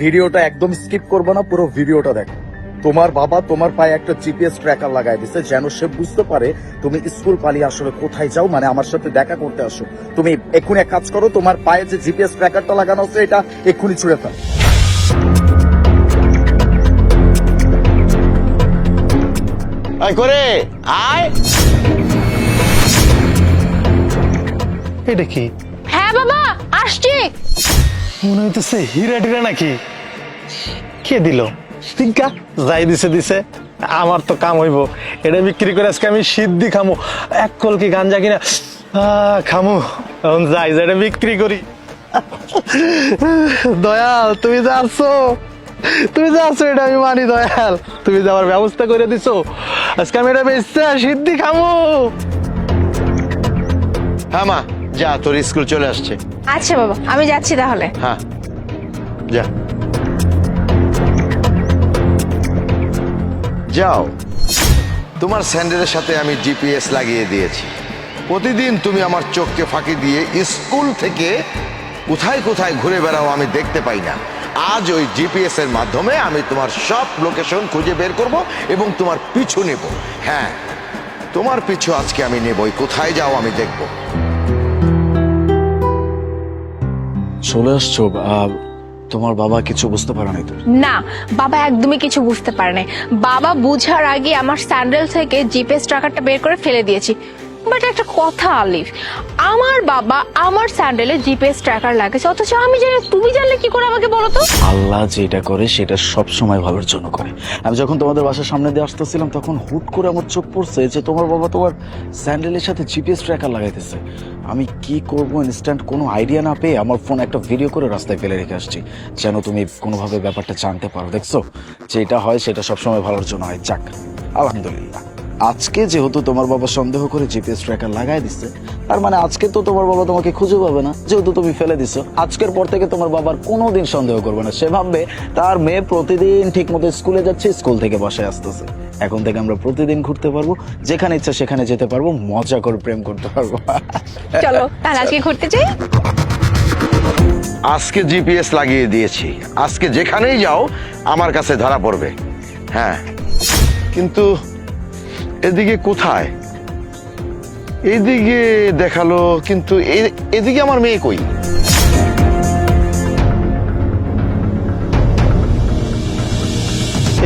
ভিডিওটা একদম স্কিপ করব না পুরো ভিডিওটা দেখো। তোমার বাবা তোমার পায়ে একটা জিপিএস ট্র্যাকার লাগাই দিছে যেন সে বুঝতে পারে তুমি স্কুল পালিয়ে আসলে কোথায় যাও মানে আমার সাথে দেখা করতে আসো। তুমি এক্ষুনি এক কাজ করো তোমার পায়ে যে জিপিএস ট্র্যাকারটা লাগানো আছে এটা এক্ষুনি ছুড়ে ফেল। আয় করে আয়। এটা কি? মনে হইতেছে হীরা টিরা নাকি? কে দিল? টিকা যাই দিছে দিছে। আমার তো কাম হইব। এটা বিক্রি করে আজকে আমি সিদ্ধি খামু। এক কল কলকি গাঞ্জা কিনা? খামু। এখন যাই যাই বিক্রি করি। দয়াল, তুমি যা আসছো। তুমি যা আসছো, এটা আমি মানি, দয়াল। তুমি যাওয়ার ব্যবস্থা করে দিছো। আজকে আমি এটা বেচতে, সিদ্ধি খামু। হ্যাঁ মা। যা তোর স্কুল চলে আসছে। আচ্ছা বাবা আমি যাচ্ছি তাহলে। হ্যাঁ যা। যাও। তোমার স্যান্ডেলের সাথে আমি জিপিএস লাগিয়ে দিয়েছি। প্রতিদিন তুমি আমার চোখকে ফাঁকি দিয়ে স্কুল থেকে কোথায় কোথায় ঘুরে বেড়াও আমি দেখতে পাই না। আজ ওই জিপিএস এর মাধ্যমে আমি তোমার সব লোকেশন খুঁজে বের করব এবং তোমার পিছু নেব। হ্যাঁ তোমার পিছু আজকে আমি নেবই। কোথায় যাও আমি দেখব। চলে আসছো তোমার বাবা কিছু বুঝতে পারে নাই না, বাবা একদমই কিছু বুঝতে পারে বাবা বুঝার আগে আমার স্যান্ডেল থেকে জিপিএস ট্র্যাকারটা বের করে ফেলে দিয়েছি। বাট একটা কথা, আলিফ, আমার বাবা আমার স্যান্ডেলে জিপিএস ট্র্যাকার লাগেছে অথচ আমি জানি তুমি জানলে কি করে আমাকে বলো তো? আল্লাহ যেটা করে সেটা সব সময় ভালোর জন্য করে। আমি যখন তোমাদের বাসার সামনে দিয়ে আসতেছিলাম, তখন হুট করে আমার চোখ পড়ছে যে তোমার বাবা তোমার স্যান্ডেলের সাথে জিপিএস ট্র্যাকার লাগাইতেছে। আমি কি করব ইনস্ট্যান্ট কোনো আইডিয়া না পেয়ে আমার ফোন একটা ভিডিও করে রাস্তায় ফেলে রেখে আসছি। যেন তুমি কোনোভাবে ব্যাপারটা জানতে পারো, দেখছ? যেটা হয় সেটা সবসময় ভালোর জন্য হয়। যাক, আলহামদুলিল্লাহ। আজকে যেহেতু তোমার বাবা সন্দেহ করে জিপিএস ট্র্যাকার লাগাই দিচ্ছে তার মানে আজকে তো তোমার বাবা তোমাকে খুঁজে পাবে না যেহেতু তুমি ফেলে দিছো আজকের পর থেকে তোমার বাবার কোনোদিন সন্দেহ করবে না। সে ভাববে তার মেয়ে প্রতিদিন ঠিক মতো স্কুলে যাচ্ছে স্কুল থেকে বাসায় আসতেছে। এখন থেকে আমরা প্রতিদিন ঘুরতে পারব যেখানে ইচ্ছা সেখানে যেতে পারব মজা করে প্রেম করতে পারব। চলো তাহলে আজকে ঘুরতে যাই? আজকে জিপিএস লাগিয়ে দিয়েছি। আজকে যেখানেই যাও আমার কাছে ধরা পড়বে। হ্যাঁ। কিন্তু এদিকে কোথায়? এদিকে দেখাল কিন্তু এদিকে আমার মেয়ে কই?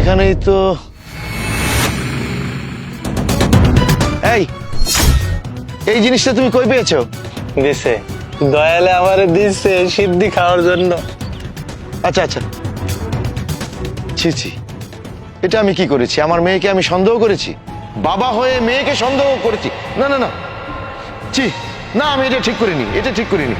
এখানেই তো এই এই জিনিসটা তুমি কই পেয়েছ? দিছে। দয়ালে আমারে দিছে সিদ্ধি খাওয়ার জন্য। আচ্ছা আচ্ছা। ছি ছি। এটা আমি কি করেছি? আমার মেয়েকে আমি সন্দেহ করেছি? বাবা হয়ে মেয়েকে সন্দেহ করেছি। না না না। ছি, না, আমি এটা ঠিক করিনি, এটা ঠিক করিনি।